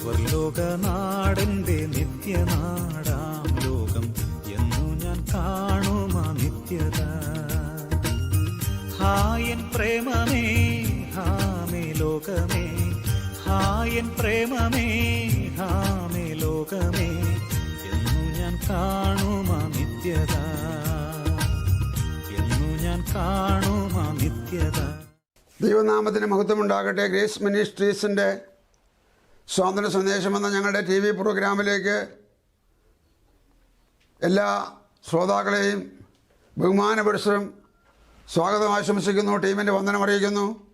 സ്വർലോകനാടന്റെ നിത്യനാടാം ലോകം എന്നു ഞാൻ കാണുമാ നിത്യത. ഹായൻ പ്രേമമേ ഹാമേ ലോകമേ ഹായൻ പ്രേമമേ ഹാമേ ലോകമേ എന്നു ഞാൻ കാണുമാ നിത്യത. എന്നു ഞാൻ കാണുമാ നിത്യത. ദൈവനാമത്തിന് മഹത്വമുണ്ടാകട്ടെ. ഗ്രേസ് മിനിസ്ട്രീസിന്റെ സ്വാതന്ത്ര്യ സന്ദേശം എന്ന ഞങ്ങളുടെ ടി വി പ്രോഗ്രാമിലേക്ക് എല്ലാ ശ്രോതാക്കളെയും ബഹുമാനപുരുഷരും സ്വാഗതം ആശംസിക്കുന്നു. ടീമിന്റെ വന്ദനം അറിയിക്കുന്നു.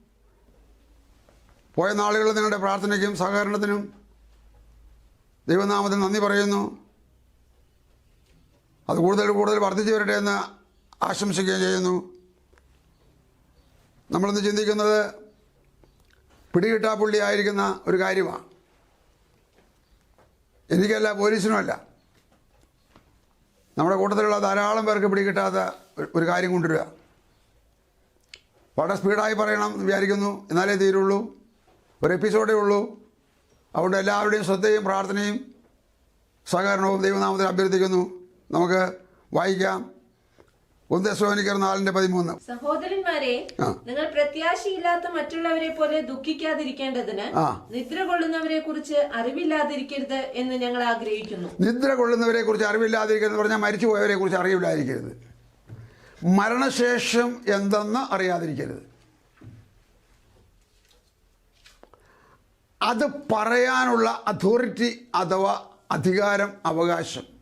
പോയ നാളുകളിൽ നിങ്ങളുടെ പ്രാർത്ഥനയ്ക്കും സഹകരണത്തിനും ദൈവനാമത്തിന് നന്ദി പറയുന്നു. അത് കൂടുതൽ കൂടുതൽ വർദ്ധിച്ചു വരട്ടെ എന്ന് ആശംസിക്കുകയും ചെയ്യുന്നു. നമ്മളിന്ന് ചിന്തിക്കുന്നത് പിടികിട്ടാപ്പുള്ളി ആയിരിക്കുന്ന ഒരു കാര്യമാണ്. എനിക്കല്ല പോലീസിനുമല്ല. നമ്മുടെ കൂട്ടത്തിലുള്ള ധാരാളം പേർക്ക് പിടികിട്ടാത്ത ഒരു- കാര്യം കൊണ്ടുവരിക. വളരെ സ്പീഡായി പറയണം എന്ന് വിചാരിക്കുന്നു. എന്നാലേ തീരുള്ളൂ. ഒരു എപ്പിസോഡേ ഉള്ളൂ. അതുകൊണ്ട് എല്ലാവരുടെയും ശ്രദ്ധയും പ്രാർത്ഥനയും സഹകരണവും ദൈവനാമത്തിൽ അഭ്യർത്ഥിക്കുന്നു. നമുക്ക് വായിക്കാം. ഒന്ന് നാലിന്റെ പതിമൂന്ന്. സഹോദരന്മാരെ. നിങ്ങൾ പ്രത്യാശയില്ലാത്ത മറ്റുള്ളവരെ പോലെ ദുഃഖിക്കാതിരിക്കേണ്ടതിന്. നിദ്ര കൊള്ളുന്നവരെ കുറിച്ച് അറിവില്ലാതിരിക്കരുത് എന്ന് ഞങ്ങൾ ആഗ്രഹിക്കുന്നു. നിദ്ര കൊള്ളുന്നവരെ കുറിച്ച് അറിവില്ലാതിരിക്കരുത് പറഞ്ഞാൽ മരിച്ചു പോയവരെ കുറിച്ച് അറിവില്ലാതിരിക്കരുത്. മരണശേഷം എന്തെന്ന് അറിയാതിരിക്കരുത്. അത് പറയാനുള്ള അതോറിറ്റി അഥവാ അധികാരം അവകാശം.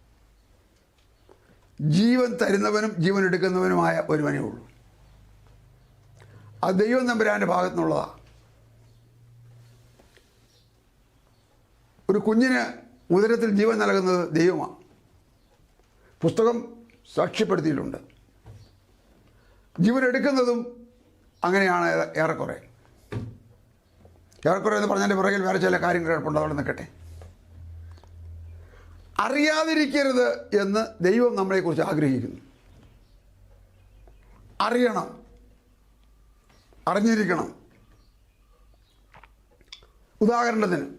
ജീവൻ തരുന്നവനും ജീവൻ എടുക്കുന്നവനുമായ ഒരുവനേ ഉള്ളൂ. അത് ദൈവം തമ്പുരാന്റെ ഭാഗത്തു നിന്നുള്ളതാണ് ഒരു കുഞ്ഞിന് ഉദരത്തിൽ ജീവൻ നൽകുന്നത് ദൈവമാണ് പുസ്തകം സാക്ഷ്യപ്പെടുത്തിയിട്ടുണ്ട്. ജീവൻ എടുക്കുന്നതും അങ്ങനെയാണ് ഏറെക്കുറെ. ഏറെക്കുറെ എന്ന് പറഞ്ഞതിന്റെ പുറകിൽ വേറെ ചില കാര്യങ്ങൾ കിടപ്പുണ്ട് അവിടെ നിൽക്കട്ടെ. അറിയാതിരിക്കരുത് എന്ന് ദൈവം നമ്മളെക്കുറിച്ച് ആഗ്രഹിക്കുന്നു. അറിയണം. അറിഞ്ഞിരിക്കണം. ഉദാഹരണത്തിന്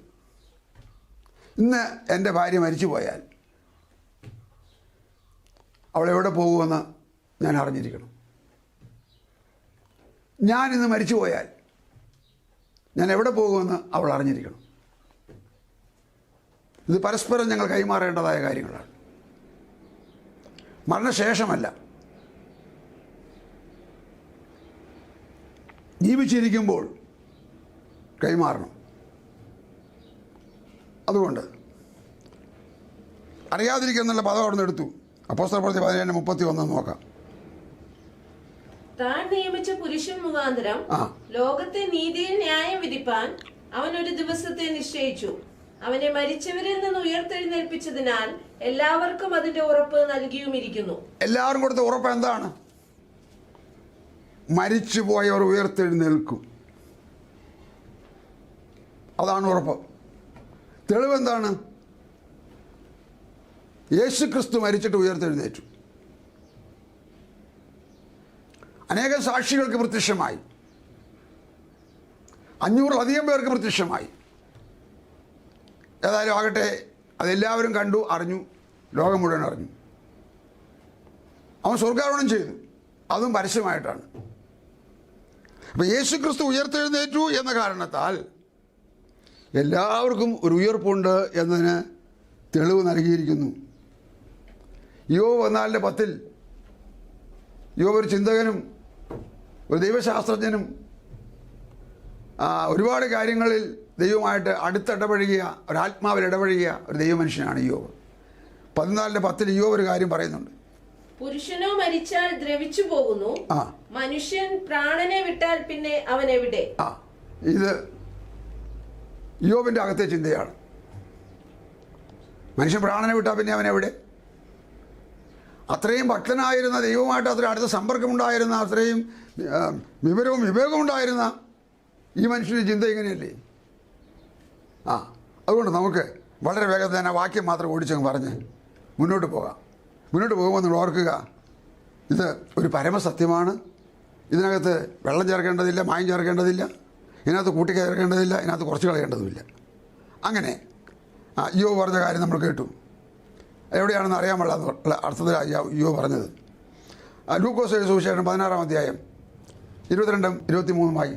ഇന്ന് എന്റെ ഭാര്യ മരിച്ചു പോയാൽ അവൾ എവിടെ പോകുമെന്ന് ഞാൻ അറിഞ്ഞിരിക്കണം. ഞാൻ ഇന്ന് മരിച്ചു പോയാൽ ഞാൻ എവിടെ പോകുമെന്ന് അവൾ അറിഞ്ഞിരിക്കണം. ഇത് പരസ്പരം ഞങ്ങൾ കൈമാറേണ്ടതായ കാര്യങ്ങളാണ്. മരണശേഷമല്ല. ജീവിച്ചിരിക്കുമ്പോൾ കൈമാറണം. അതുകൊണ്ട് അറിയാതിരിക്കുന്നുള്ള പദം അവിടെ നിന്ന് എടുത്തു. അപ്പോസ്തല പ്രവൃത്തി പതിനേഴ് മുപ്പത്തി ഒന്ന് നോക്കാം. താൻ നിയമിച്ച പുരുഷൻ മുഖാന്തരം ലോകത്തെ നീതിയിൽ ന്യായം വിധിപ്പാൻ അവൻ ഒരു ദിവസത്തെ നിശ്ചയിച്ചു. അവനെ മരിച്ചവരിൽ നിന്ന് ഉയർത്തെഴുന്നേൽപ്പിച്ചതിനാൽ എല്ലാവർക്കും അതിന്റെ ഉറപ്പ് നൽകിയുമിരിക്കുന്നു. എല്ലാവരും കൊടുത്ത ഉറപ്പ് എന്താണ്? മരിച്ചു പോയവർ ഉയർത്തെഴുന്നേൽക്കും. അതാണ് ഉറപ്പ്. തെളിവ് എന്താണ്? യേശു ക്രിസ്തു മരിച്ചിട്ട് ഉയർത്തെഴുന്നേറ്റു. അനേകം സാക്ഷികൾക്ക് പ്രത്യക്ഷമായി. അഞ്ഞൂറിലധികം പേർക്ക് പ്രത്യക്ഷമായി. ഏതായാലും ആകട്ടെ അതെല്ലാവരും കണ്ടു അറിഞ്ഞു ലോകം മുഴുവൻ അറിഞ്ഞു. അവൻ സ്വർഗാരോഹണം ചെയ്തു. അതും പരസ്യമായിട്ടാണ്. അപ്പം യേശു ക്രിസ്തു ഉയർത്തെഴുന്നേറ്റു എന്ന കാരണത്താൽ എല്ലാവർക്കും ഒരു ഉയർപ്പുണ്ട് എന്നതിന് തെളിവ് നൽകിയിരിക്കുന്നു. യോ പതിനാലിന്റെ പത്തിൽ യോ ഒരു ചിന്തകനും ഒരു ദൈവശാസ്ത്രജ്ഞനും ഒരുപാട് കാര്യങ്ങളിൽ ദൈവമായിട്ട് അടുത്തിടപഴകിയ ഒരാത്മാവിൽ ഇടപഴകിയ ഒരു ദൈവമനുഷ്യനാണ് യോവ്. പതിനാലിന്റെ പത്തിൽ യോവ് ഒരു കാര്യം പറയുന്നുണ്ട്. പുരുഷനോ മരിച്ചാൽ ദ്രവിച്ചു പോകുന്നു. ആ. മനുഷ്യൻ പ്രാണനെ വിട്ടാൽ പിന്നെ അവൻ എവിടെ? ആ. ഇത് യോബിന്റെ അകത്തെ ചിന്തയാണ്. മനുഷ്യൻ പ്രാണനെ വിട്ടാൽ പിന്നെ അവൻ എവിടെ? അത്രയും ഭക്തനായിരുന്ന ദൈവമായിട്ട് അത്രയും അടുത്ത സമ്പർക്കമുണ്ടായിരുന്ന അത്രയും വിവരവും വിവേകവും ഉണ്ടായിരുന്ന ഈ മനുഷ്യന്റെ ചിന്ത ഇങ്ങനെയല്ലേ? ആ അതുകൊണ്ട് നമുക്ക് വളരെ വേഗത്തിൽ തന്നെ വാക്യം മാത്രം ഓടിച്ചങ്ങ് പറഞ്ഞ് മുന്നോട്ട് പോകാം. മുന്നോട്ട് പോകുമ്പോൾ നിങ്ങൾ ഓർക്കുക ഇത് ഒരു പരമസത്യമാണ്. ഇതിനകത്ത് വെള്ളം ചേർക്കേണ്ടതില്ല മായം ചേർക്കേണ്ടതില്ല ഇതിനകത്ത് കൂട്ടി ചേർക്കേണ്ടതില്ല ഇതിനകത്ത് കുറച്ച് കളയേണ്ടതുമില്ല. അങ്ങനെ ആ യോ പറഞ്ഞ കാര്യം നമ്മൾ കേട്ടു. എവിടെയാണെന്ന് അറിയാൻ പാടില്ല അർത്ഥത്തിൽ യോ പറഞ്ഞത്. ലൂക്കോസ് സുവിശേഷം പതിനാറാം അധ്യായം ഇരുപത്തിരണ്ടും ഇരുപത്തിമൂന്നുമായി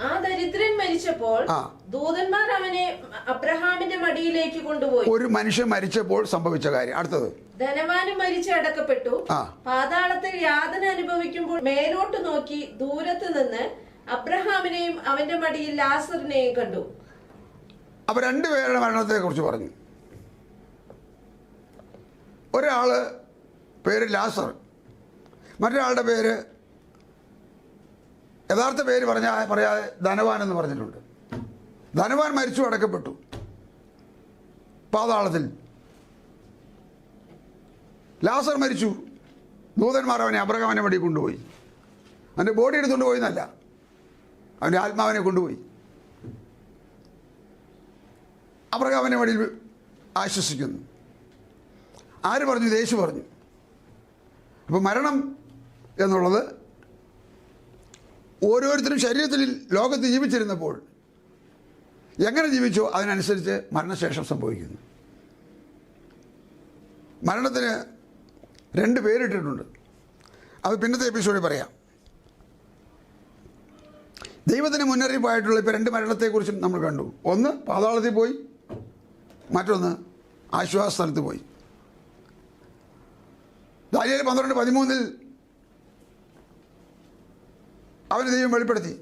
ആ ദരിദ്രൻ മരിച്ചപ്പോൾ. ദൂതന്മാർ അവനെ അബ്രഹാമിന്റെ മടിയിലേക്ക് കൊണ്ടുപോയി. ഒരു മനുഷ്യൻ മരിച്ചപ്പോൾ സംഭവിച്ച കാര്യം. അടുത്തത്. ധനവാനും മരിച്ച് അടക്കപ്പെട്ടു. പാതാളത്തിൽ യാതന അനുഭവിക്കുമ്പോൾ മേലോട്ട് നോക്കി ദൂരത്ത് നിന്ന് അബ്രഹാമിനെയും അവന്റെ മടിയിൽ ലാസറിനെയും കണ്ടു. അപ്പോൾ രണ്ടുപേരുടെ മരണത്തെക്കുറിച്ച് പറഞ്ഞു. ഒരാൾ പേര് ലാസർ. മറ്റൊരാളുടെ പേര് യഥാർത്ഥ പേര് പറഞ്ഞാൽ പറയാതെ ധനവാൻ എന്ന് പറഞ്ഞിട്ടുണ്ട്. ധനവാൻ മരിച്ചു അടക്കപ്പെട്ടു. പാതാളത്തിൽ. ലാസർ മരിച്ചു. ദൂതന്മാർ അവനെ അബ്രഹാമിനെ വേണ്ടി കൊണ്ടുപോയി. അവന്റെ ബോഡി എടുത്തുകൊണ്ട് പോയി എന്നല്ല അവന്റെ ആത്മാവിനെ കൊണ്ടുപോയി. അബ്രഹാമിനെ വഴിയിൽ ആശ്വസിക്കുന്നു. ആര് പറഞ്ഞു? യേശു പറഞ്ഞു. അപ്പോൾ മരണം എന്നുള്ളത് ഓരോരുത്തരും ശരീരത്തിൽ ലോകത്ത് ജീവിച്ചിരുന്നപ്പോൾ എങ്ങനെ ജീവിച്ചോ അതിനനുസരിച്ച് മരണശേഷം സംഭവിക്കുന്നു. മരണത്തിന് രണ്ട് പേരിട്ടിട്ടുണ്ട്. അത് പിന്നത്തെ എപ്പിസോഡിൽ പറയാം. ദൈവത്തിന് മുന്നറിയിപ്പായിട്ടുള്ള ഇപ്പോൾ രണ്ട് മരണത്തെക്കുറിച്ചും നമ്മൾ കണ്ടു. ഒന്ന് പാതാളത്തിൽ പോയി മറ്റൊന്ന് ആശ്വാസ സ്ഥലത്ത് പോയി. ദാനിയേൽ പന്ത്രണ്ട് പതിമൂന്നിൽ അവന് ദൈവം വെളിപ്പെടുത്തി.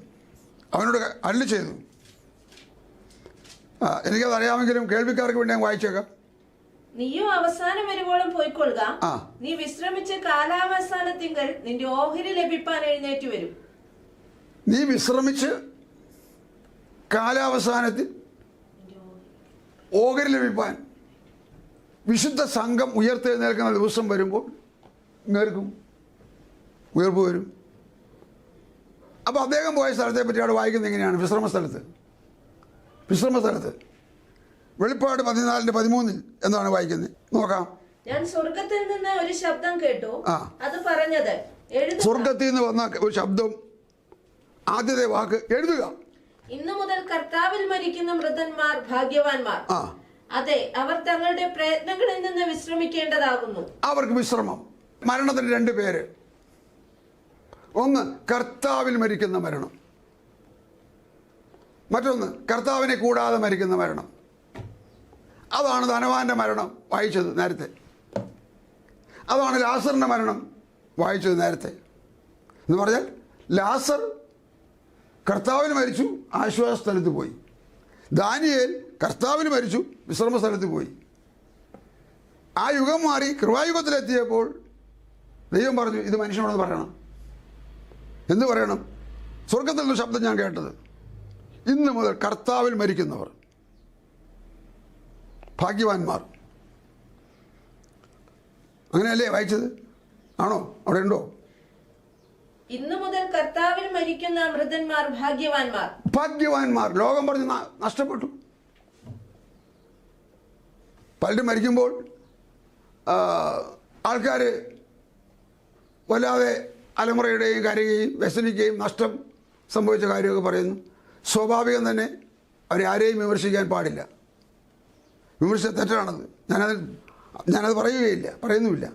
അവനോട് അരുളി ചെയ്തു. എനിക്കത് അറിയാമെങ്കിലും കേൾവിക്കാർക്ക് വേണ്ടി ഞാൻ വായിച്ചേക്കാം നീയോ അവസാനം വരുവോളം പോയിക്കൊള്ളുക. നീ വിശ്രമിച്ച് കാലാവസാനത്തിങ്കൽ നിന്റെ ഓഹരി ലഭിപ്പാൻ എഴുന്നേറ്റ് വരും. നീ വിശ്രമിച്ച് കാലാവസാനത്തിൽ ഓഹരി ലഭിപ്പാൻ വിശുദ്ധ സംഘം ഉയർത്തെഴുന്നേൽക്കുന്ന ദിവസം വരുമ്പോൾ നേർക്കും ഉയർപ്പ് വരും. അപ്പോൾ അദ്ദേഹം പോയ സ്ഥലത്തെ പറ്റി അവിടെ വായിക്കുന്നത് എങ്ങനെയാണ്? വിശ്രമ സ്ഥലത്ത്. വിശ്രമ സ്ഥലത്ത്. വെളിപ്പാട് പതിനാലിന്റെ പതിമൂന്നിൽ എന്താണ് വായിക്കുന്നത്. നോക്കാം. ഞാൻ സ്വർഗത്തിൽ നിന്ന് ഒരു ശബ്ദം കേട്ടു. അത് പറഞ്ഞത് സ്വർഗത്തിൽ നിന്ന് വന്ന ഒരു ശബ്ദം. ആദ്യത്തെ വാക്ക് എഴുതുക. ഇന്നു മുതൽ കർത്താവിൽ മരിക്കുന്ന മൃതന്മാർ ഭാഗ്യവാന്മാർ. ആ. അതെ അവർ തങ്ങളുടെ പ്രയത്നങ്ങളിൽ നിന്ന് വിശ്രമിക്കേണ്ടതാകുന്നു. അവർക്ക് വിശ്രമം. മരണത്തിന് രണ്ട് പേര്. ഒന്ന് കർത്താവിൽ മരിക്കുന്ന മരണം. മറ്റൊന്ന് കർത്താവിനെ കൂടാതെ മരിക്കുന്ന മരണം. അതാണ് ധനവാന്റെ മരണം വായിച്ചത് നേരത്തെ. അതാണ് ലാസറിന്റെ മരണം വായിച്ചത് നേരത്തെ. എന്ന് പറഞ്ഞാൽ ലാസർ കർത്താവിന് മരിച്ചു ആശ്വാസ സ്ഥലത്ത് പോയി. ദാനിയേൽ കർത്താവിന് മരിച്ചു വിശ്രമ സ്ഥലത്ത് പോയി. ആ യുഗം മാറി കൃപായുഗത്തിലെത്തിയപ്പോൾ ദൈവം പറഞ്ഞു ഇത് മനുഷ്യനോട് പറയണം. എന്ത് പറയണം? സ്വർഗത്തിൽ നിന്ന് ശബ്ദം ഞാൻ കേട്ടത്. ഇന്ന് മുതൽ കർത്താവിൽ മരിക്കുന്നവർ. ഭാഗ്യവാന്മാർ. അങ്ങനെയല്ലേ വായിച്ചത്? ആണോ? അവിടെ ഉണ്ടോ? ഇന്നു മുതൽ കർത്താവിൽ മരിക്കുന്ന മൃതന്മാർ ഭാഗ്യവാന്മാർ. ഭാഗ്യവാന്മാർ. ലോകം പറഞ്ഞ് നഷ്ടപ്പെട്ടു. പലരും മരിക്കുമ്പോൾ ആൾക്കാർ വല്ലാതെ അലമുറയുടെയും കരയുകയും വ്യസനിക്കുകയും നഷ്ടം സംഭവിച്ച കാര്യമൊക്കെ പറയുന്നു. സ്വാഭാവികം തന്നെ അവരെ ആരെയും വിമർശിക്കാൻ പാടില്ല. വിമർശിച്ച തെറ്റാണത് ഞാനത് ഞാനത് പറയുകയില്ല പറയുന്നുമില്ല.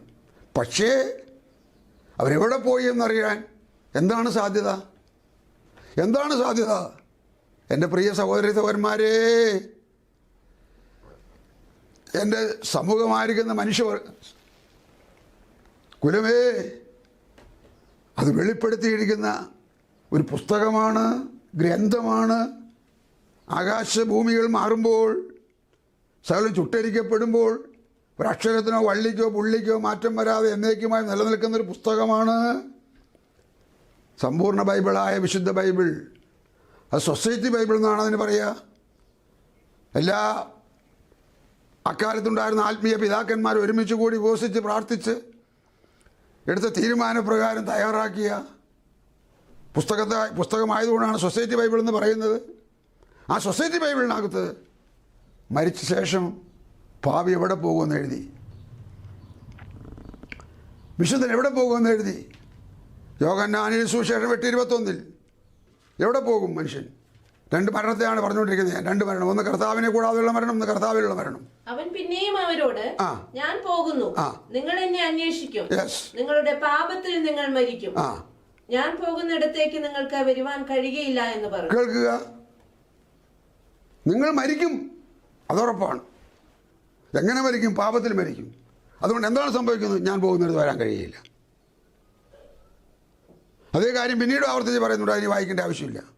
പക്ഷേ അവരെവിടെ പോയി എന്നറിയാൻ എന്താണ് സാധ്യത? എന്താണ് സാധ്യത? എന്റെ പ്രിയ സഹോദരി സഹോദരന്മാരെ എന്റെ സമൂഹമായിരിക്കുന്ന മനുഷ്യ കുലമേ അത് വെളിപ്പെടുത്തിയിരിക്കുന്ന ഒരു പുസ്തകമാണ് ഗ്രന്ഥമാണ്. ആകാശഭൂമികൾ മാറുമ്പോൾ സകലം ചുട്ടരിക്കപ്പെടുമ്പോൾ ഒരക്ഷരത്തിനോ വള്ളിക്കോ പുള്ളിക്കോ മാറ്റം വരാതെ എന്നേക്കുമായി നിലനിൽക്കുന്ന ഒരു പുസ്തകമാണ് സമ്പൂർണ ബൈബിളായ വിശുദ്ധ ബൈബിൾ. അത് സൊസൈറ്റി ബൈബിൾ എന്നാണ് അതിന് പറയുക. എല്ലാ അക്കാലത്തുണ്ടായിരുന്ന ആത്മീയ പിതാക്കന്മാർ ഒരുമിച്ച് കൂടി ഉപസിച്ച് പ്രാർത്ഥിച്ച് എടുത്ത തീരുമാനപ്രകാരം തയ്യാറാക്കിയ പുസ്തകത്തെ പുസ്തകമായതുകൊണ്ടാണ് സൊസൈറ്റി ബൈബിൾ എന്ന് പറയുന്നത്. ആ സൊസൈറ്റി ബൈബിളിനകത്ത് മരിച്ച ശേഷം ഭാവി എവിടെ പോകുമെന്ന് എഴുതി. വിശുദ്ധൻ എവിടെ പോകുമെന്ന് എഴുതി. യോഗന്നാനിൽ സുശേഷം എട്ട് ഇരുപത്തൊന്നിൽ. എവിടെ പോകും മനുഷ്യൻ? രണ്ട് മരണത്തെയാണ് പറഞ്ഞുകൊണ്ടിരിക്കുന്നത് രണ്ട് മരണം. ഒന്ന് കർത്താവിനെ കൂടാതെയുള്ള മരണം ഒന്ന് കർത്താവിലുള്ള മരണം. അവൻ പിന്നെയും അവരോട് ഞാൻ പോകുന്നു. നിങ്ങൾ എന്നെ അന്വേഷിക്കും. നിങ്ങളുടെ പാപത്തിൽ നിങ്ങൾ മരിക്കും. ഞാൻ പോകുന്നിടത്തേക്ക് നിങ്ങൾക്ക് വരുവാൻ കഴിയുകയില്ല എന്ന് പറഞ്ഞു. കേൾക്കുക. നിങ്ങൾ മരിക്കും. അതുറപ്പാണ്. എങ്ങനെ മരിക്കും? പാപത്തിൽ മരിക്കും. അതുകൊണ്ട് എന്താണ് സംഭവിക്കുന്നത്? ഞാൻ പോകുന്നിടത്ത് വരാൻ കഴിയില്ല അതേ കാര്യം പിന്നീട് ആവർത്തിച്ച് പറയുന്നുണ്ട്. അതിന് വായിക്കേണ്ട ആവശ്യമില്ല.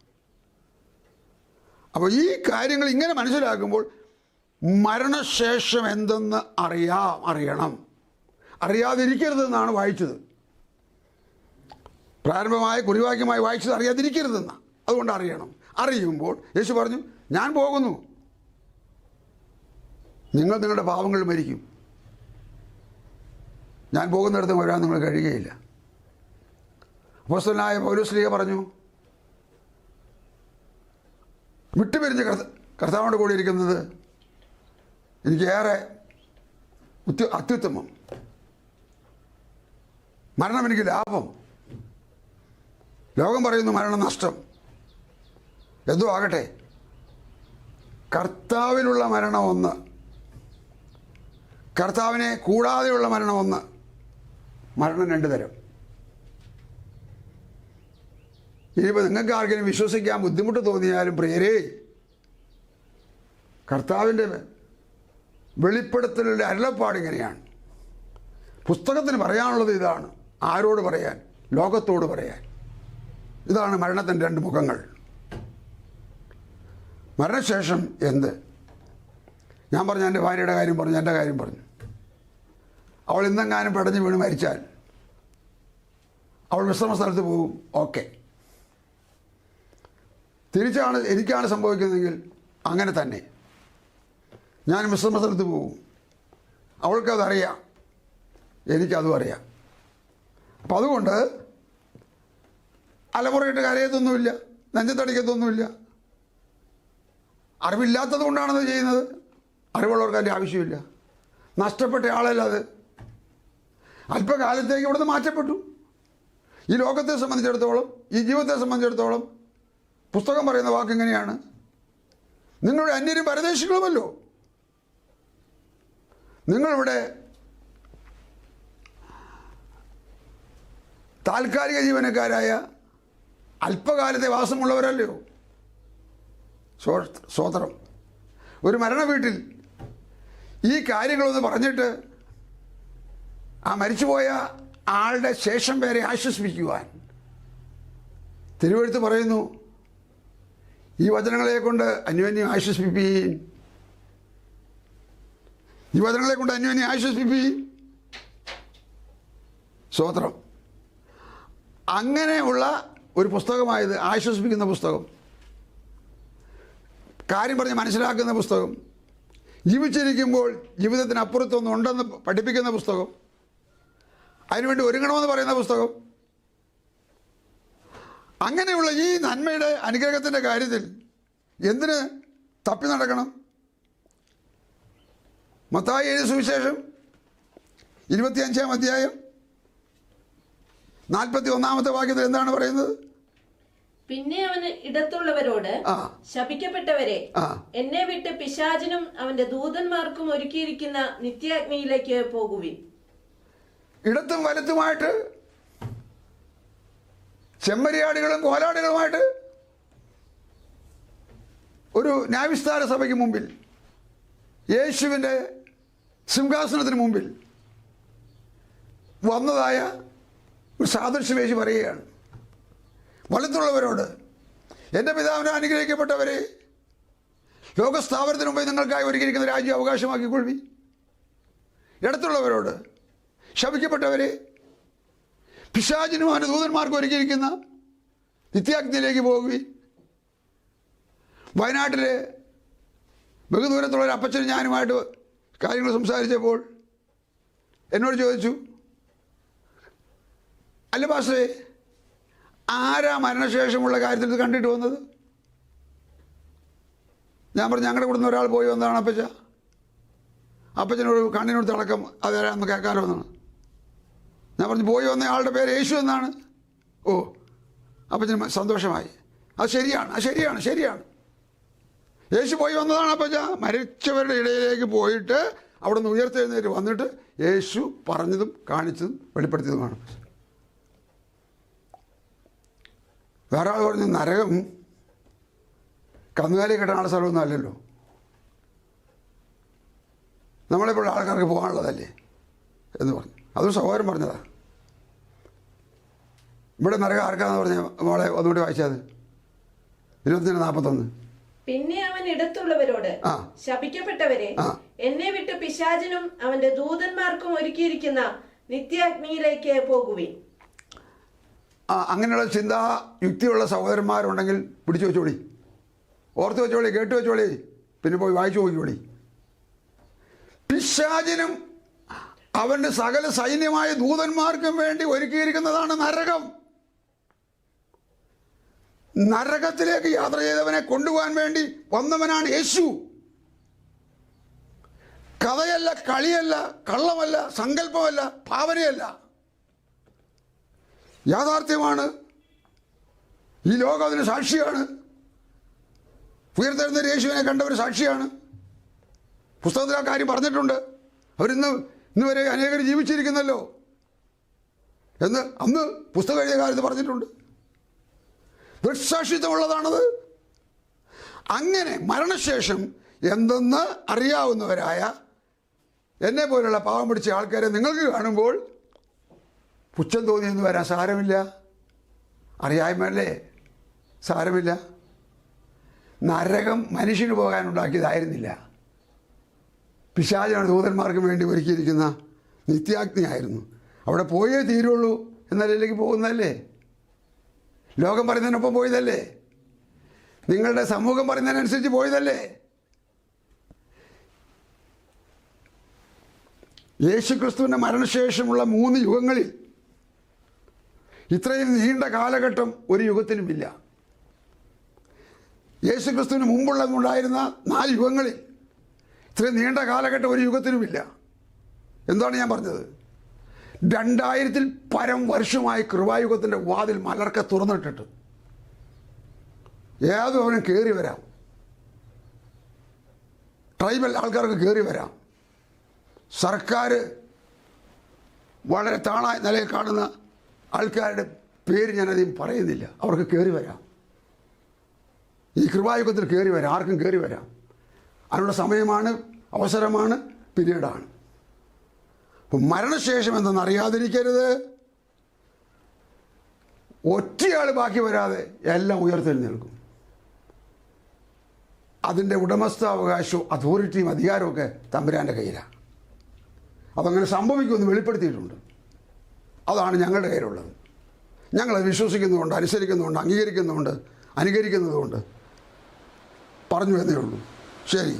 അപ്പോൾ ഈ കാര്യങ്ങൾ ഇങ്ങനെ മനസ്സിലാക്കുമ്പോൾ മരണശേഷം എന്തെന്ന് അറിയാം അറിയണം. അറിയാതിരിക്കരുതെന്നാണ് വായിച്ചത്. പ്രാരംഭമായ കുറിവാക്യമായി വായിച്ചത് അറിയാതിരിക്കരുതെന്നാണ് അതുകൊണ്ട് അറിയണം. അറിയുമ്പോൾ യേശു പറഞ്ഞു ഞാൻ പോകുന്നു. നിങ്ങൾ നിങ്ങളുടെ പാവങ്ങൾ മരിക്കും. ഞാൻ പോകുന്നിടത്ത് വരാൻ നിങ്ങൾ കഴിയുകയില്ല. അപ്പോസ്തലനായ പൗലോസ്ലീഗ പറഞ്ഞു വിട്ടുപിരിഞ്ഞ് കർത്ത കർത്താവിന്റെ കൂടെ ഇരിക്കുന്നത് എനിക്ക് ഏറെ ഉത്യ അത്യുത്തമം. മരണം എനിക്ക് ലാഭം. ലോകം പറയുന്നു മരണം നഷ്ടം. എന്തോ ആകട്ടെ. കർത്താവിലുള്ള മരണം ഒന്ന്. കർത്താവിനെ കൂടാതെയുള്ള മരണം ഒന്ന്. മരണം രണ്ട് തരം. ഇനിയിപ്പോൾ നിങ്ങൾക്ക് ആർക്കെങ്കിലും വിശ്വസിക്കാൻ ബുദ്ധിമുട്ട് തോന്നിയാലും പ്രിയരേ കർത്താവിന്റെ വെളിപ്പെടുത്തലിന്റെ അരുളപ്പാട് ഇങ്ങനെയാണ്. പുസ്തകത്തിന് പറയാനുള്ളത് ഇതാണ്. ആരോട് പറയാൻ? ലോകത്തോട് പറയാൻ. ഇതാണ് മരണത്തിന്റെ രണ്ട് മുഖങ്ങൾ. മരണശേഷം എന്ത്? ഞാൻ പറഞ്ഞു എന്റെ ഭാര്യയുടെ കാര്യം പറഞ്ഞു എന്റെ കാര്യം പറഞ്ഞു. അവൾ ഇന്നെങ്ങാനും പെടഞ്ഞ് വീണ് മരിച്ചാൽ അവൾ വിശ്രമ സ്ഥലത്ത് പോകും. ഓക്കെ. തിരിച്ചാണ് എനിക്കാണ് സംഭവിക്കുന്നതെങ്കിൽ അങ്ങനെ തന്നെ. ഞാൻ വിശ്രമസ്ഥലത്ത് പോകും. അവൾക്കതറിയാം. എനിക്കതും അറിയാം. അപ്പം അതുകൊണ്ട് അലമുറയിട്ട് കരയത്തൊന്നുമില്ല നെഞ്ചത്തടിക്കത്തൊന്നുമില്ല. അറിവില്ലാത്തത് കൊണ്ടാണത് ചെയ്യുന്നത്. അറിവുള്ളവർക്ക് അതിന്റെ ആവശ്യമില്ല. നഷ്ടപ്പെട്ട ആളല്ല അത്. അല്പകാലത്തേക്ക് ഇവിടുന്ന് മാറ്റപ്പെട്ടു. ഈ ലോകത്തെ സംബന്ധിച്ചിടത്തോളം ഈ ജീവിതത്തെ സംബന്ധിച്ചിടത്തോളം പുസ്തകം പറയുന്ന വാക്ക് എങ്ങനെയാണ്? നിങ്ങളുടെ അന്യരും പരദേശികളുമല്ലോ. നിങ്ങളിവിടെ താൽക്കാലിക ജീവനക്കാരായ അല്പകാലത്തെ വാസമുള്ളവരല്ലയോ? സ്വ- സ്വോത്രം ഒരു മരണ വീട്ടിൽ ഈ കാര്യങ്ങളൊന്ന് പറഞ്ഞിട്ട് ആ മരിച്ചുപോയ ആളുടെ ശേഷം പേരെ ആശ്വസിപ്പിക്കുവാൻ. തിരുവഴുത്ത് പറയുന്നു ഈ വചനങ്ങളെ കൊണ്ട് അന്യോന്യം ആശ്വസിപ്പിപ്പീൻ ഈ വചനങ്ങളെ കൊണ്ട് അന്യോന്യം ആശ്വസിപ്പിപ്പീൻ സ്വോത്രം അങ്ങനെയുള്ള ഒരു പുസ്തകമായത് ആശ്വസിപ്പിക്കുന്ന പുസ്തകം. കാര്യം പറഞ്ഞ് മനസ്സിലാക്കുന്ന പുസ്തകം. ജീവിച്ചിരിക്കുമ്പോൾ ജീവിതത്തിന് അപ്പുറത്തൊന്നും ഉണ്ടെന്ന് പഠിപ്പിക്കുന്ന പുസ്തകം. അതിനുവേണ്ടി ഒരുങ്ങണമെന്ന് പറയുന്ന പുസ്തകം. അങ്ങനെയുള്ള ഈ നന്മയുടെ അനുഗ്രഹത്തിന്റെ കാര്യത്തിൽ എന്തിന് തപ്പി നടക്കണം? മത്തായി എഴുതി സുവിശേഷം ഇരുപത്തിയഞ്ചാം അധ്യായം നാൽപ്പത്തി ഒന്നാമത്തെ വാക്യത്തിൽ എന്താണ് പറയുന്നത്? പിന്നെ അവന് ഇടത്തുള്ളവരോട് ശപിക്കപ്പെട്ടവരെ. എന്നെ വിട്ട് പിശാചിനും അവന്റെ ദൂതന്മാർക്കും ഒരുക്കിയിരിക്കുന്ന നിത്യാഗ്നിയിലേക്ക് പോകുവിൻ. ഇടത്തും വലത്തുമായിട്ട് ചെമ്മരിയാടികളും കോലാടികളുമായിട്ട് ഒരു ന്യായവിസ്താര സഭയ്ക്ക് മുമ്പിൽ യേശുവിന്റെ സിംഹാസനത്തിന് മുമ്പിൽ വന്നതായ ഒരു സാദൃശ്യമേശി പറയുകയാണ്. വലുത്തുള്ളവരോട് എന്റെ പിതാവിനെ അനുഗ്രഹിക്കപ്പെട്ടവരെ ലോകസ്ഥാപനത്തിന് മുമ്പേ നിങ്ങൾക്കായി ഒരുക്കിയിരിക്കുന്ന രാജ്യം അവകാശമാക്കിക്കൊള്ളി ഇടത്തുള്ളവരോട് ശപിക്കപ്പെട്ടവരെ പിശാചിനും അവന്റെ ദൂതന്മാർക്കും ഒരുക്കിയിരിക്കുന്ന നിത്യാഗ്നിയിലേക്ക് പോകുകയും വയനാട്ടിലെ ബഹുദൂരത്തുള്ള ഒരു അപ്പച്ചനും ഞാനുമായിട്ട് കാര്യങ്ങൾ സംസാരിച്ചപ്പോൾ എന്നോട് ചോദിച്ചു അല്ല പാസ്റ്റേ ആരാ മരണശേഷമുള്ള കാര്യത്തിൽ ഇത് കണ്ടിട്ട് വന്നത്? ഞാൻ പറഞ്ഞു ഞങ്ങളുടെ ഇവിടുന്ന് ഒരാൾ പോയി വന്നതാണ് അപ്പച്ച. അപ്പച്ചനോട് കണ്ണിനോട് തിളക്കം അതാരാന്ന് കേൾക്കാലോ എന്നാണ്. ഞാൻ പറഞ്ഞു പോയി വന്ന ആളുടെ പേര് യേശു എന്നാണ്. ഓ അപ്പച്ചന് സന്തോഷമായി. അത് ശരിയാണ് അത് ശരിയാണ് ശരിയാണ്. യേശു പോയി വന്നതാണ് അപ്പച്ച മരിച്ചവരുടെ ഇടയിലേക്ക് പോയിട്ട് അവിടെ നിന്ന് ഉയർത്തെഴുന്നേറ്റ് വന്നിട്ട് യേശു പറഞ്ഞതും കാണിച്ചതും വെളിപ്പെടുത്തിയതുമാണ്. വേറെ ആൾ പറഞ്ഞു നരകം കന്നുകാലി കെട്ടാനുള്ള സ്ഥലമൊന്നും അല്ലല്ലോ. നമ്മളിപ്പോൾ ആൾക്കാർക്ക് പോകാനുള്ളതല്ലേ? എന്ന് പറഞ്ഞു. അതും സഹോദരൻ പറഞ്ഞതാ. ഇവിടെ നരകം ആർക്കാന്ന് പറഞ്ഞ മോളെ ഒന്നുകൂടി വായിച്ചത് ഇരുപത്തിനാല് നാൽപ്പത്തൊന്ന്. പിന്നെ അവൻ ഇടത്തുള്ളവരോട് ശപിക്കപ്പെട്ടവരെ. എന്നെ വിട്ട് പിശാചിനും അവന്റെ ദൂതന്മാർക്കും ഒരുക്കിയിരിക്കുന്ന നിത്യാഗ്നിയിലേക്ക് പോകുവിൻ. ആ അങ്ങനെയുള്ള ചിന്താ യുക്തിയുള്ള സഹോദരന്മാരുണ്ടെങ്കിൽ പിടിച്ചു വെച്ചോളി. ഓർത്ത് വെച്ചോളി കേട്ട് വെച്ചോളി പിന്നെ പോയി വായിച്ചു നോക്കിക്കോളി. പിശാചിനും അവന്റെ സകല സൈന്യമായ ദൂതന്മാർക്കും വേണ്ടി ഒരുക്കിയിരിക്കുന്നതാണ് നരകം. നരകത്തിലേക്ക് യാത്ര ചെയ്തവനെ കൊണ്ടുപോകാൻ വേണ്ടി വന്നവനാണ് യേശു. കഥയല്ല കളിയല്ല കള്ളമല്ല സങ്കല്പമല്ല ഭാവനയല്ല. യാഥാർത്ഥ്യമാണ് ഈ ലോകം അതിന് സാക്ഷിയാണ്. ഉയർത്തെഴുന്ന യേശുവിനെ കണ്ടവർ സാക്ഷിയാണ്. പുസ്തകത്തിൽ ആ കാര്യം പറഞ്ഞിട്ടുണ്ട്. അവരിന്ന് ഇന്ന് വരെ അനേകർ ജീവിച്ചിരിക്കുന്നല്ലോ. എന്ന് അന്ന് പുസ്തകം എഴുതിയ കാലത്ത് പറഞ്ഞിട്ടുണ്ട്. ദൃക്സാക്ഷിത്വമുള്ളതാണത്. അങ്ങനെ മരണശേഷം എന്തെന്ന് അറിയാവുന്നവരായ എന്നെ പോലുള്ള പാവം പിടിച്ച ആൾക്കാരെ നിങ്ങൾക്ക് കാണുമ്പോൾ പുച്ഛം തോന്നിയെന്ന് വരാൻ സാരമില്ല. അറിയായ്മല്ലേ സാരമില്ല. നരകം മനുഷ്യന് പോകാനുണ്ടാക്കിയതായിരുന്നില്ല. പിശാചാണ് ദൂതന്മാർക്ക് വേണ്ടി ഒരുക്കിയിരിക്കുന്ന നിത്യാഗ്നിയായിരുന്നു. അവിടെ പോയേ തീരുള്ളൂ എന്ന നിലയിലേക്ക് പോകുന്നതല്ലേ? ലോകം പറയുന്നതിനൊപ്പം പോയതല്ലേ? നിങ്ങളുടെ സമൂഹം പറയുന്നതിനനുസരിച്ച് പോയതല്ലേ? യേശുക്രിസ്തുവിന്റെ മരണശേഷമുള്ള മൂന്ന് യുഗങ്ങളിൽ ഇത്രയും നീണ്ട കാലഘട്ടം ഒരു യുഗത്തിനുമില്ല. യേശുക്രിസ്തുവിന് മുമ്പുള്ളതുണ്ടായിരുന്ന നാല് യുഗങ്ങളിൽ ഇത്രയും നീണ്ട കാലഘട്ടം ഒരു യുഗത്തിനുമില്ല. എന്താണ് ഞാൻ പറഞ്ഞത്? രണ്ടായിരത്തിൽ പരം വർഷമായി കൃപായുഗത്തിന്റെ വാതിൽ മലർക്ക തുറന്നിട്ടിട്ട് ഏതും അവനും കയറി വരാം. ട്രൈബൽ ആൾക്കാർക്ക് കയറി വരാം. സർക്കാർ വളരെ താണായ നിലയിൽ കാണുന്ന ആൾക്കാരുടെ പേര് ഞാനധികം പറയുന്നില്ല. അവർക്ക് കയറി വരാം. ഈ കൃപായുഗത്തിൽ കയറി വരാം. ആർക്കും കയറി വരാം. അതിനുള്ള സമയമാണ് അവസരമാണ് പിരീഡാണ്. അപ്പം മരണശേഷം എന്തെന്ന് അറിയാതിരിക്കരുത്. ഒറ്റയാൾ ബാക്കി വരാതെ എല്ലാം ഉയർത്തെഴുന്നേൽക്കും. അതിന്റെ ഉടമസ്ഥാവകാശവും അതോറിറ്റിയും അധികാരമൊക്കെ തമ്പുരാന്റെ കയ്യിലാണ്. അതങ്ങനെ സംഭവിക്കുമെന്ന് വെളിപ്പെടുത്തിയിട്ടുണ്ട്. അതാണ് ഞങ്ങളുടെ കയ്യിലുള്ളത്. ഞങ്ങളത് വിശ്വസിക്കുന്നുണ്ട് അനുസരിക്കുന്നുണ്ട് അംഗീകരിക്കുന്നുണ്ട് അനുകരിക്കുന്നതുകൊണ്ട് പറഞ്ഞു എന്നേ ഉള്ളൂ. ശരി.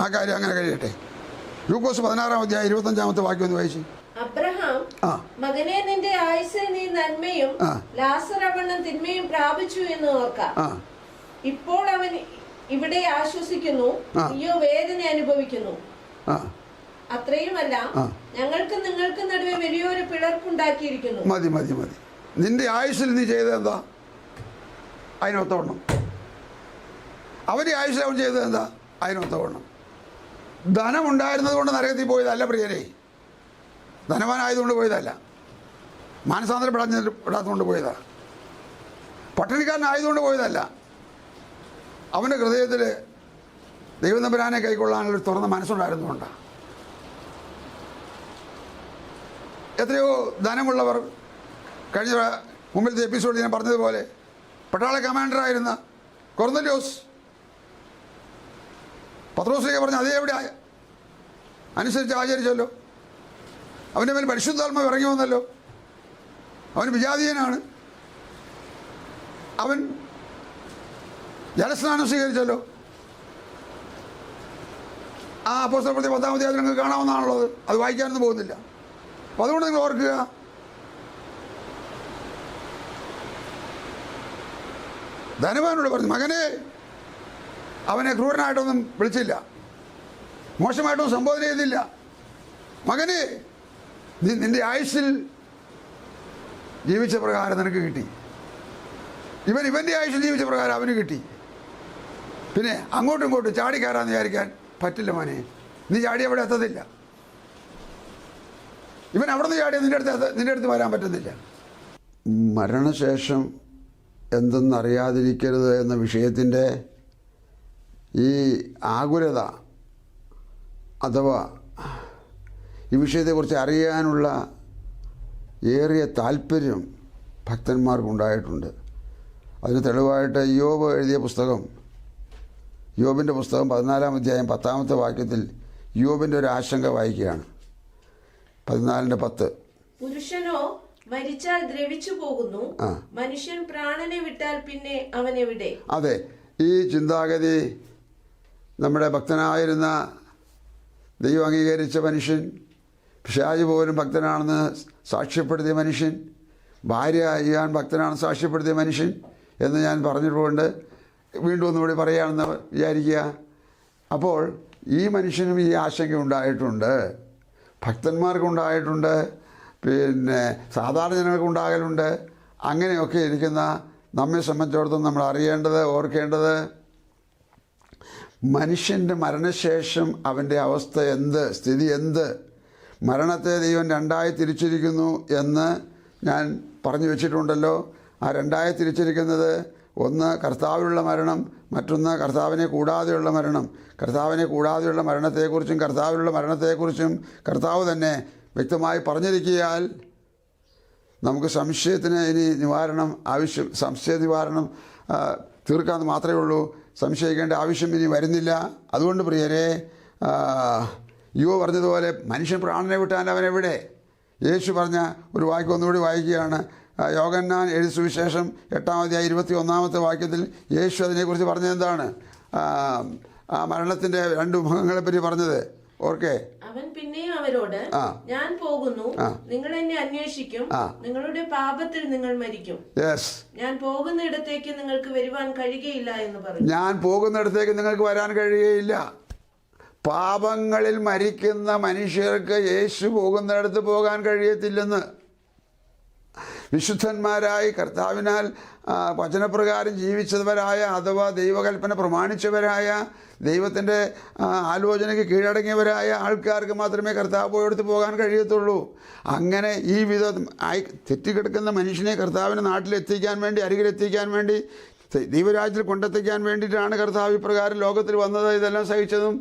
ആ കാര്യം അങ്ങനെ കഴിയട്ടെ. ലൂക്കോസ് പതിനാറാം അധ്യായം ഇരുപത്തഞ്ചാമത്തെ വാക്യം ഒന്ന് വായിച്ചു. അബ്രഹാം മകനെ നിന്റെ ആയുസ് നീ നന്മയും. ലാസറവണ്ണം തിന്മയും പ്രാപിച്ചു എന്ന് ഓർക്കാം. ഇപ്പോൾ അവൻ ഇവിടെ ആശ്വസിക്കുന്നു. നീയോ വേദന അനുഭവിക്കുന്നു. അത്രയുമല്ല ഞങ്ങൾക്ക് നിങ്ങൾക്ക് നടുവെ വലിയൊരു പിളർപ്പുണ്ടാക്കിയിരിക്കുന്നു. മതി മതി മതി. നിന്റെ ആയുസ്സിൽ നീ ചെയ്തത് എന്താ? അതിനൊത്തവണ്ണം അവന്റെ ആയുസ്സിൽ അവൻ ചെയ്തത് എന്താ? അതിനൊത്തവണ്ണം ധനമുണ്ടായിരുന്നത് കൊണ്ട് നരകത്തിൽ പോയതല്ല പ്രിയരെ. ധനവാനായതുകൊണ്ട് പോയതല്ല. മാനസാന്തരപ്പെടാൻ പെടാത്തതുകൊണ്ട് പോയതാ. പട്ടിണിക്കാരനായതുകൊണ്ട് പോയതല്ല. അവന്റെ ഹൃദയത്തിൽ ദൈവനമ്പരാനെ കൈക്കൊള്ളാനുള്ള തുറന്ന മനസ്സുണ്ടായിരുന്നുകൊണ്ടാണ് എത്രയോ ധനമുള്ളവർ കഴിഞ്ഞ മുമ്പിലത്തെ എപ്പിസോഡിൽ ഞാൻ പറഞ്ഞതുപോലെ പട്ടാള കമാൻഡറായിരുന്ന കൊർന്നല്യോസ് പത്രോസിലേക്ക് പറഞ്ഞ അതേ എവിടെ അനുസരിച്ച് ആചരിച്ചല്ലോ. അവന്റെ മേൽ പരിശുദ്ധാത്മ ഇറങ്ങി വന്നല്ലോ. അവൻ വിജാതീയനാണ്. അവൻ ജലസ്നാനം സ്വീകരിച്ചല്ലോ. ആ അപ്പോസ്തലപ്രതി പത്താം അത് നിങ്ങൾക്ക് കാണാവുന്നതാണുള്ളത്. അത് വായിക്കാനൊന്നും പോകുന്നില്ല. അപ്പോൾ അതുകൊണ്ട് നിങ്ങൾ ഓർക്കുക ധനവാനോട് പറഞ്ഞു മകനെ അവനെ ക്രൂരനായിട്ടൊന്നും വിളിച്ചില്ല. മോശമായിട്ടൊന്നും സംബോധന ചെയ്തില്ല. മകനെ നീ നിന്റെ ആയുസ്സിൽ ജീവിച്ച പ്രകാരം നിനക്ക് കിട്ടി. ഇവൻ ഇവന്റെ ആയുസ്സിൽ ജീവിച്ച പ്രകാരം അവന് കിട്ടി. പിന്നെ അങ്ങോട്ടും ഇങ്ങോട്ടും ചാടി കയറാന്ന് വിചാരിക്കാൻ പറ്റില്ല മോനെ. നീ ചാടി അവിടെ എത്തത്തില്ല. ഇവൻ അവിടെ നിന്ന് ചാടി നിന്റെ അടുത്ത് നിന്റെ അടുത്ത് വരാൻ പറ്റുന്നില്ല. മരണശേഷം എന്തെന്നറിയാതിരിക്കരുത് എന്ന വിഷയത്തിന്റെ ഈ ആകുലത അഥവാ ഈ വിഷയത്തെക്കുറിച്ച് അറിയാനുള്ള ഏറിയ താല്പര്യം ഭക്തന്മാർക്കുണ്ടായിട്ടുണ്ട്. അതിന് തെളിവായിട്ട് യോബ് എഴുതിയ പുസ്തകം യോബിന്റെ പുസ്തകം പതിനാലാം അധ്യായം പത്താമത്തെ വാക്യത്തിൽ യോബിന്റെ ഒരു ആശങ്ക വായിക്കുകയാണ്. പതിനാലിന്റെ പത്ത്. പുരുഷനോ മരിച്ചാൽ ദ്രവിച്ചു പോകുന്നു മനുഷ്യൻ പ്രാണനെ വിട്ടാൽ പിന്നെ അവൻ എവിടെ അതെ ഈ ചിന്താഗതി നമ്മുടെ ഭക്തനായിരുന്ന ദൈവം അംഗീകരിച്ച മനുഷ്യൻ പിശാജ് പോലും ഭക്തനാണെന്ന് സാക്ഷ്യപ്പെടുത്തിയ മനുഷ്യൻ ഭാര്യ ഞാൻ ഭക്തനാണെന്ന് സാക്ഷ്യപ്പെടുത്തിയ മനുഷ്യൻ എന്ന് ഞാൻ പറഞ്ഞിട്ടുണ്ട് വീണ്ടും ഒന്നുകൂടി പറയുകയാണെന്ന് വിചാരിക്കുക. അപ്പോൾ ഈ മനുഷ്യനും ഈ ആശങ്ക ഉണ്ടായിട്ടുണ്ട്. ഭക്തന്മാർക്കുണ്ടായിട്ടുണ്ട്. പിന്നെ സാധാരണ ജനങ്ങൾക്കുണ്ടാകലുണ്ട്. അങ്ങനെയൊക്കെ ഇരിക്കുന്ന നമ്മെ സംബന്ധിച്ചിടത്തോളം നമ്മൾ അറിയേണ്ടത് ഓർക്കേണ്ടത് മനുഷ്യന്റെ മരണശേഷം അവന്റെ അവസ്ഥ എന്ത്? സ്ഥിതി എന്ത്? മരണത്തെ ദൈവം രണ്ടായി തിരിച്ചിരിക്കുന്നു എന്ന് ഞാൻ പറഞ്ഞു വെച്ചിട്ടുണ്ടല്ലോ. ആ രണ്ടായി തിരിച്ചിരിക്കുന്നത് ഒന്ന് കർത്താവിലുള്ള മരണം മറ്റൊന്ന് കർത്താവിനെ കൂടാതെയുള്ള മരണം. കർത്താവിനെ കൂടാതെയുള്ള മരണത്തെക്കുറിച്ചും കർത്താവിലുള്ള മരണത്തെക്കുറിച്ചും കർത്താവ് തന്നെ വ്യക്തമായി പറഞ്ഞിരിക്കിയാൽ നമുക്ക് സംശയത്തിന് ഇനി നിവാരണം ആവശ്യം സംശയ നിവാരണം തീർക്കാമെന്ന് മാത്രമേ ഉള്ളൂ. സംശയിക്കേണ്ട ആവശ്യം ഇനി വരുന്നില്ല. അതുകൊണ്ട് പ്രിയരെ യുവ പറഞ്ഞതുപോലെ മനുഷ്യൻ പ്രാണനെ വിട്ടാൽ അവൻ എവിടെ? യേശു പറഞ്ഞ ഒരു വാക്യം ഒന്നുകൂടി വായിക്കുകയാണ്. യോഗന്നാൻ എഴുതി സുവിശേഷം എട്ടാമത്തെ ഇരുപത്തി ഒന്നാമത്തെ വാക്യത്തിൽ യേശു അതിനെക്കുറിച്ച് പറഞ്ഞത് എന്താണ്? ആ, ആ മരണത്തിന്റെ രണ്ട് മുഖങ്ങളെപ്പറ്റി പറഞ്ഞത്. ഓർക്കേ അവൻ പിന്നെയും അവരോട് ഞാൻ പോകുന്നു. നിങ്ങൾ എന്നെ അന്വേഷിക്കും. നിങ്ങളുടെ പാപത്തിൽ നിങ്ങൾ മരിക്കും. ഞാൻ ഞാൻ പോകുന്നിടത്തേക്ക് നിങ്ങൾക്ക് വരുവാൻ കഴിയുകയില്ല എന്ന് പറഞ്ഞു. ഞാൻ പോകുന്നിടത്തേക്ക് നിങ്ങൾക്ക് വരാൻ കഴിയുകയില്ല. പാപങ്ങളിൽ മരിക്കുന്ന മനുഷ്യർക്ക് യേശു പോകുന്നിടത്ത് പോകാൻ കഴിയത്തില്ലെന്ന്. വിശുദ്ധന്മാരായി കർത്താവിനാൽ വചനപ്രകാരം ജീവിച്ചവരായ അഥവാ ദൈവകൽപ്പന പ്രമാണിച്ചവരായ ദൈവത്തിന്റെ ആലോചനയ്ക്ക് കീഴടങ്ങിയവരായ ആൾക്കാർക്ക് മാത്രമേ കർത്താവ് പോയെടുത്ത് പോകാൻ കഴിയത്തുള്ളൂ. അങ്ങനെ ഈ വിധം ആയി തെറ്റിക്കിടക്കുന്ന മനുഷ്യനെ കർത്താവിന്റെ നാട്ടിലെത്തിക്കാൻ വേണ്ടി അരികിലെത്തിക്കാൻ വേണ്ടി ദൈവരാജ്യത്തിൽ കൊണ്ടെത്തിക്കാൻ വേണ്ടിയിട്ടാണ് കർത്താവ് ഇപ്രകാരം ലോകത്തിൽ വന്നത് ഇതെല്ലാം സഹിച്ചതും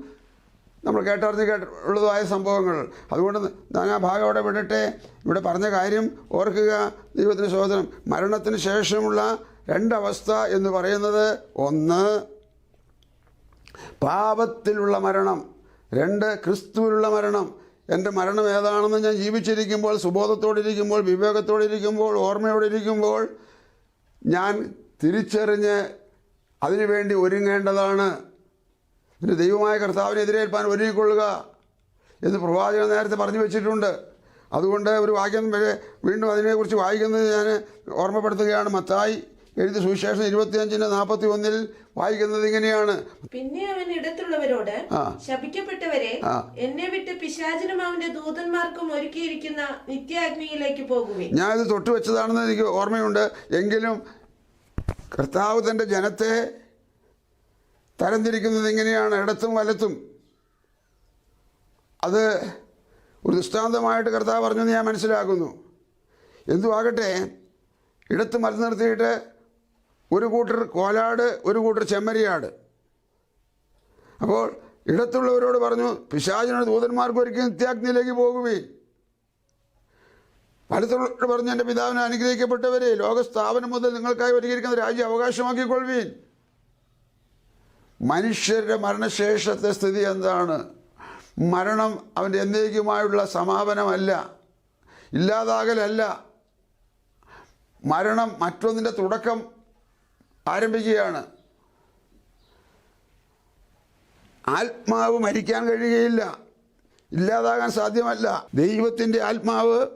നമ്മൾ കേട്ടറിഞ്ഞ് കേട്ടുള്ളതുമായ സംഭവങ്ങൾ. അതുകൊണ്ട് ഞാൻ ആ ഭാഗം അവിടെ വിടട്ടെ. ഇവിടെ പറഞ്ഞ കാര്യം ഓർക്കുക. ദൈവത്തിന് ശോധനം മരണത്തിന് ശേഷമുള്ള രണ്ടവസ്ഥ എന്ന് പറയുന്നത് ഒന്ന് പാപത്തിലുള്ള മരണം. രണ്ട് ക്രിസ്തുവിലുള്ള മരണം. എന്റെ മരണം ഏതാണെന്ന് ഞാൻ ജീവിച്ചിരിക്കുമ്പോൾ സുബോധത്തോടിരിക്കുമ്പോൾ വിവേകത്തോടിരിക്കുമ്പോൾ ഓർമ്മയോടിരിക്കുമ്പോൾ ഞാൻ തിരിച്ചറിഞ്ഞ് അതിനുവേണ്ടി ഒരുങ്ങേണ്ടതാണ്. പിന്നെ ദൈവമായ കർത്താവിനെ എതിരേൽപ്പാൻ ഒരുങ്ങിക്കൊള്ളുക എന്ന് പ്രവാചകൻ നേരത്തെ പറഞ്ഞു വെച്ചിട്ടുണ്ട്. അതുകൊണ്ട് ഒരു വാക്യം വീണ്ടും അതിനെക്കുറിച്ച് വായിക്കുന്നത് ഞാൻ ഓർമ്മപ്പെടുത്തുകയാണ്. മത്തായി എഴുതി സുവിശേഷം ഇരുപത്തിയഞ്ചിന് നാൽപ്പത്തി ഒന്നിൽ വായിക്കുന്നത് ഇങ്ങനെയാണ്. പിന്നെ അവൻ ഇടത്തുള്ളവരോട്. ശപിക്കപ്പെട്ടവരെ എന്നെ വിട്ട് പിശാചിനും അവന്റെ ദൂതന്മാർക്കും ഒരുക്കിയിരിക്കുന്ന നിത്യാഗ്നിയിലേക്ക് പോകുവിൻ. ഞാനിത് തൊട്ട് തൊട്ടുവെച്ചതാണെന്ന് എനിക്ക് ഓർമ്മയുണ്ട്. എങ്കിലും കർത്താവ് തന്റെ ജനത്തെ തരംതിരിക്കുന്നത് എങ്ങനെയാണ്? ഇടത്തും വലത്തും. അത് ഒരു ദൃഷ്ടാന്തമായിട്ട് കർത്താവ് പറഞ്ഞെന്ന് ഞാൻ മനസ്സിലാക്കുന്നു. എന്തുവാകട്ടെ ഇടത്ത് മരം നിർത്തിയിട്ട് ഒരു കൂട്ടർ കോലാട് ഒരു കൂട്ടർ ചെമ്മരിയാട്. അപ്പോൾ ഇടത്തുള്ളവരോട് പറഞ്ഞു പിശാചിനോട് ദൂതന്മാർക്ക് ഒരിക്കലും നിത്യാഗ്നിയിലേക്ക് പോകുകയും വലത്തുള്ളവരോട് പറഞ്ഞു എന്റെ പിതാവിനെ അനുഗ്രഹിക്കപ്പെട്ടവരെ ലോകസ്ഥാപനം മുതൽ നിങ്ങൾക്കായി ഒരുക്കിയിരിക്കുന്ന രാജ്യം അവകാശമാക്കിക്കൊള്ളുവീൻ. മനുഷ്യരുടെ മരണശേഷത്തെ സ്ഥിതി എന്താണ്? മരണം അവന്റെ എന്നേക്കുമായുള്ള സമാപനമല്ല ഇല്ലാതാകലല്ല. മരണം മറ്റൊന്നിന്റെ തുടക്കം ആരംഭിക്കുകയാണ്. ആത്മാവ് മരിക്കാൻ കഴിയുകയില്ല ഇല്ലാതാകാൻ സാധ്യമല്ല. ദൈവത്തിന്റെ ആത്മാവ്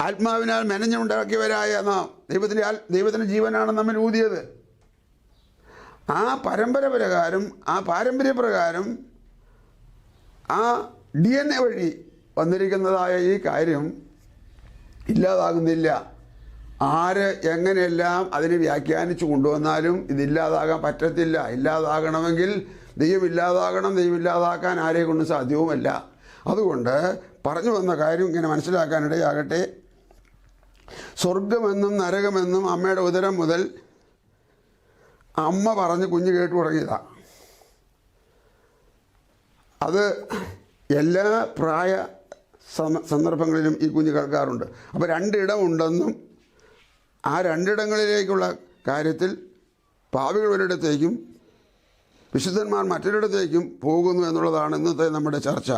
ആത്മാവിനാൽ മെനഞ്ഞുണ്ടാക്കിയവരായ നാം ദൈവത്തിന്റെ ദൈവത്തിന്റെ ജീവനാണ് നമ്മൾ ഊതിയത്. ആ പരമ്പര പ്രകാരം ആ പാരമ്പര്യ പ്രകാരം ആ ഡി എൻ എ വഴി വന്നിരിക്കുന്നതായ ഈ കാര്യം ഇല്ലാതാകുന്നില്ല. ആര് എങ്ങനെയെല്ലാം അതിനെ വ്യാഖ്യാനിച്ചു കൊണ്ടുവന്നാലും ഇതില്ലാതാകാൻ പറ്റത്തില്ല. ഇല്ലാതാകണമെങ്കിൽ ദൈവം ഇല്ലാതാകണം ദൈവം ഇല്ലാതാക്കാൻ ആരെ കൊണ്ടും സാധ്യവുമല്ല. അതുകൊണ്ട് പറഞ്ഞു വന്ന കാര്യം ഇങ്ങനെ മനസ്സിലാക്കാനിടയാകട്ടെ സ്വർഗമെന്നും നരകമെന്നും അമ്മയുടെ ഉദരം മുതൽ അമ്മ പറഞ്ഞ് കുഞ്ഞ് കേട്ടു തുടങ്ങിയതാ. അത് എല്ലാ പ്രായ സന്ദർഭങ്ങളിലും ഈ കുഞ്ഞ് കേൾക്കാറുണ്ട്. അപ്പോൾ രണ്ടിടമുണ്ടെന്നും ആ രണ്ടിടങ്ങളിലേക്കുള്ള കാര്യത്തിൽ പാവികൾ ഒരിടത്തേക്കും വിശുദ്ധന്മാർ മറ്റൊരിടത്തേക്കും പോകുന്നു എന്നുള്ളതാണ് ഇന്നത്തെ നമ്മുടെ ചർച്ച.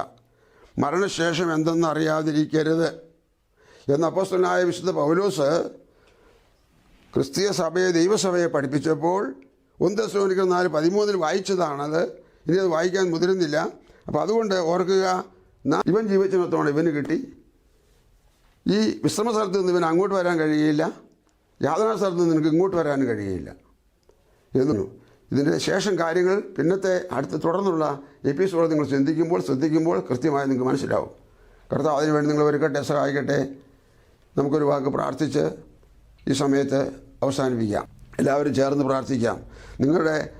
മരണശേഷം എന്തെന്ന് അറിയാതിരിക്കരുത് എന്ന വിശുദ്ധ പൗലോസ് ക്രിസ്തീയ സഭയെ ദൈവസഭയെ പഠിപ്പിച്ചപ്പോൾ ഒന്ന് ദശോനിക്കൽ നാല് പതിമൂന്നിൽ വായിച്ചതാണത്. ഇനി അത് വായിക്കാൻ മുതിരുന്നില്ല. അപ്പോൾ അതുകൊണ്ട് ഓർക്കുക ഇവൻ ജീവിച്ചിടത്തോളം ഇവന് കിട്ടി. ഈ വിശ്രമ സ്ഥലത്ത് നിന്ന് ഇവൻ അങ്ങോട്ട് വരാൻ കഴിയില്ല യാതനാ സ്ഥലത്ത് നിന്ന് നിനക്ക് ഇങ്ങോട്ട് വരാൻ കഴിയില്ല എന്നു ഇതിന്റെ ശേഷം കാര്യങ്ങൾ പിന്നത്തെ അടുത്ത് തുടർന്നുള്ള എപ്പിസോഡ് നിങ്ങൾ ചിന്തിക്കുമ്പോൾ ശ്രദ്ധിക്കുമ്പോൾ കൃത്യമായി നിങ്ങൾക്ക് മനസ്സിലാവും. കർത്താവ് അതിന് വേണ്ടി നിങ്ങൾ ഒരുക്കട്ടെ സഹായിക്കട്ടെ. നമുക്കൊരു വാക്ക് പ്രാർത്ഥിച്ച് ഈ സമയത്ത് അവസാനിപ്പിക്കാം. എല്ലാവരും ചേർന്ന് പ്രാർത്ഥിക്കാം. നിങ്ങളുടെ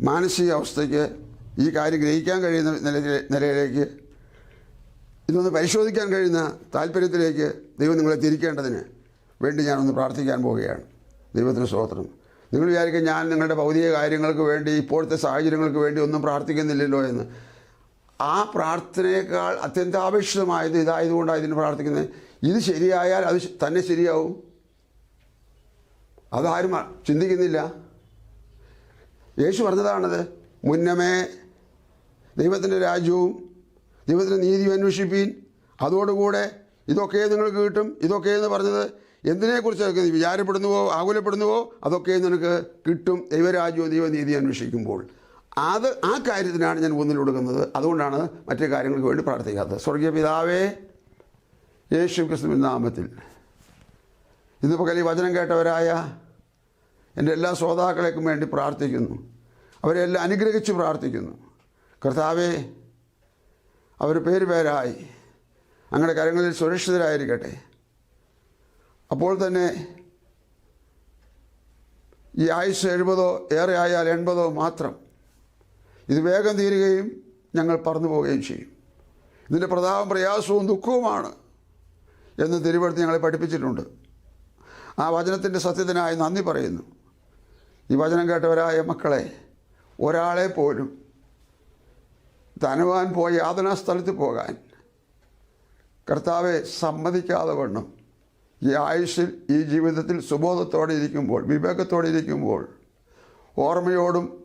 മാനസിക അവസ്ഥയ്ക്ക് ഈ കാര്യം ഗ്രഹിക്കാൻ കഴിയുന്ന നിലയിലെ- നിലയിലേക്ക് ഇതൊന്ന് പരിശോധിക്കാൻ കഴിയുന്ന താല്പര്യത്തിലേക്ക് ദൈവം നിങ്ങളെ തിരിക്കേണ്ടതിന് വേണ്ടി ഞാനൊന്ന് പ്രാർത്ഥിക്കാൻ പോവുകയാണ്. ദൈവത്തിന് സ്തോത്രം. നിങ്ങൾ വിചാരിക്കും ഞാൻ നിങ്ങളുടെ ഭൗതിക കാര്യങ്ങൾക്ക് വേണ്ടി ഇപ്പോഴത്തെ സാഹചര്യങ്ങൾക്ക് വേണ്ടി ഒന്നും പ്രാർത്ഥിക്കുന്നില്ലല്ലോ എന്ന്. ആ പ്രാർത്ഥനയേക്കാൾ അത്യന്താപേക്ഷിതമായത് ഇതായതുകൊണ്ടാണ് ഇതിന് പ്രാർത്ഥിക്കുന്നത്. ഇത് ശരിയായാൽ അത് തന്നെ ശരിയാവും. അതാരും ചിന്തിക്കുന്നില്ല. യേശു പറഞ്ഞതാണത് മുന്നമേ ദൈവത്തിന്റെ രാജ്യവും ദൈവത്തിന്റെ നീതി അന്വേഷിപ്പീൻ. അതോടുകൂടെ ഇതൊക്കെ നിങ്ങൾക്ക് കിട്ടും ഇതൊക്കെ എന്ന് പറഞ്ഞത് എന്തിനെക്കുറിച്ച് വിചാരപ്പെടുന്നുവോ ആകുലപ്പെടുന്നുവോ അതൊക്കെ നിനക്ക് കിട്ടും ദൈവരാജ്യവും ദൈവനീതി അന്വേഷിക്കുമ്പോൾ. അത് ആ കാര്യത്തിനാണ് ഞാൻ ഊന്നൽ കൊടുക്കുന്നത്. അതുകൊണ്ടാണ് മറ്റു കാര്യങ്ങൾക്ക് വേണ്ടി പ്രാർത്ഥിക്കാത്തത്. സ്വർഗീയ പിതാവേ യേശു ക്രിസ്തുവിൻ നാമത്തിൽ. ഇന്ന് ഈ വചനം കേട്ടവരായ എന്റെ എല്ലാ ശ്രോതാക്കളേക്കും വേണ്ടി പ്രാർത്ഥിക്കുന്നു. അവരെല്ലാം അനുഗ്രഹിച്ച് പ്രാർത്ഥിക്കുന്നു. കർത്താവെ അവർ പേര് പേരായി. അങ്ങയുടെ കരങ്ങളിൽ സുരക്ഷിതരായിരിക്കട്ടെ. അപ്പോൾ തന്നെ ഈ ആയുസ് എഴുപതോ ഏറെ ആയാൽ എൺപതോ മാത്രം ഇത് വേഗം തീരുകയും ഞങ്ങൾ പറന്നു പോവുകയും ചെയ്യും. ഇതിന്റെ പ്രതാപം പ്രയാസവും ദുഃഖവുമാണ് എന്ന് തിരുവഴുത്ത് ഞങ്ങളെ പഠിപ്പിച്ചിട്ടുണ്ട്. ആ വചനത്തിന്റെ സത്യത്തിനായി നന്ദി പറയുന്നു. ഈ വചനം കേട്ടവരായ മക്കളെ ഒരാളെ പോലും ധനവാൻ പോയി യാതനാ സ്ഥലത്ത് പോകാൻ കർത്താവെ സമ്മതിക്കാതെ വണ്ണം ഈ ആയുഷിൽ ഈ ജീവിതത്തിൽ സുബോധത്തോടെ ഇരിക്കുമ്പോൾ വിവേകത്തോടെ ഇരിക്കുമ്പോൾ ഓർമ്മയോടും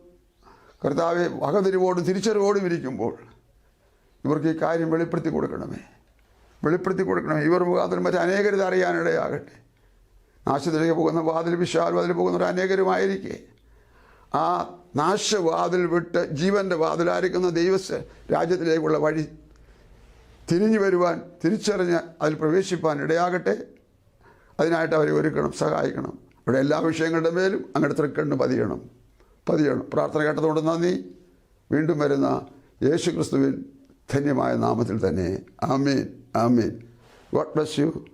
കർത്താവെ വകതിരിവോടും തിരിച്ചറിവോടും ഇരിക്കുമ്പോൾ ഇവർക്ക് ഈ കാര്യം വെളിപ്പെടുത്തി കൊടുക്കണമേ. വെളിപ്പെടുത്തി കൊടുക്കണമേ. ഇവർ മുഖാന്തരം മറ്റേ അനേകരിത് അറിയാനിടയാകട്ടെ. നാശത്തിലേക്ക് പോകുന്ന വാതിൽ വിശാൽ വാതിൽ പോകുന്നവർ അനേകരുമായിരിക്കെ. ആ നാശവാതിൽ വിട്ട് ജീവന്റെ വാതിലായിരിക്കുന്ന ദൈവ രാജ്യത്തിലേക്കുള്ള വഴി തിരിഞ്ഞു വരുവാൻ തിരിച്ചറിഞ്ഞ് അതിൽ പ്രവേശിപ്പാൻ ഇടയാകട്ടെ. അതിനായിട്ട് അവരെ ഒരുക്കണം സഹായിക്കണം. ഇവിടെ എല്ലാ വിഷയങ്ങളുടെ മേലും അങ്ങോട്ട് തൃക്കണ്ണ് പതിയണം. പതിയണം. പ്രാർത്ഥന കേട്ടതുകൊണ്ട് നന്ദി. വീണ്ടും വരുന്ന യേശു ക്രിസ്തുവിൻ ധന്യമായ നാമത്തിൽ തന്നെ. ആമീൻ. ആമീൻ. God bless you.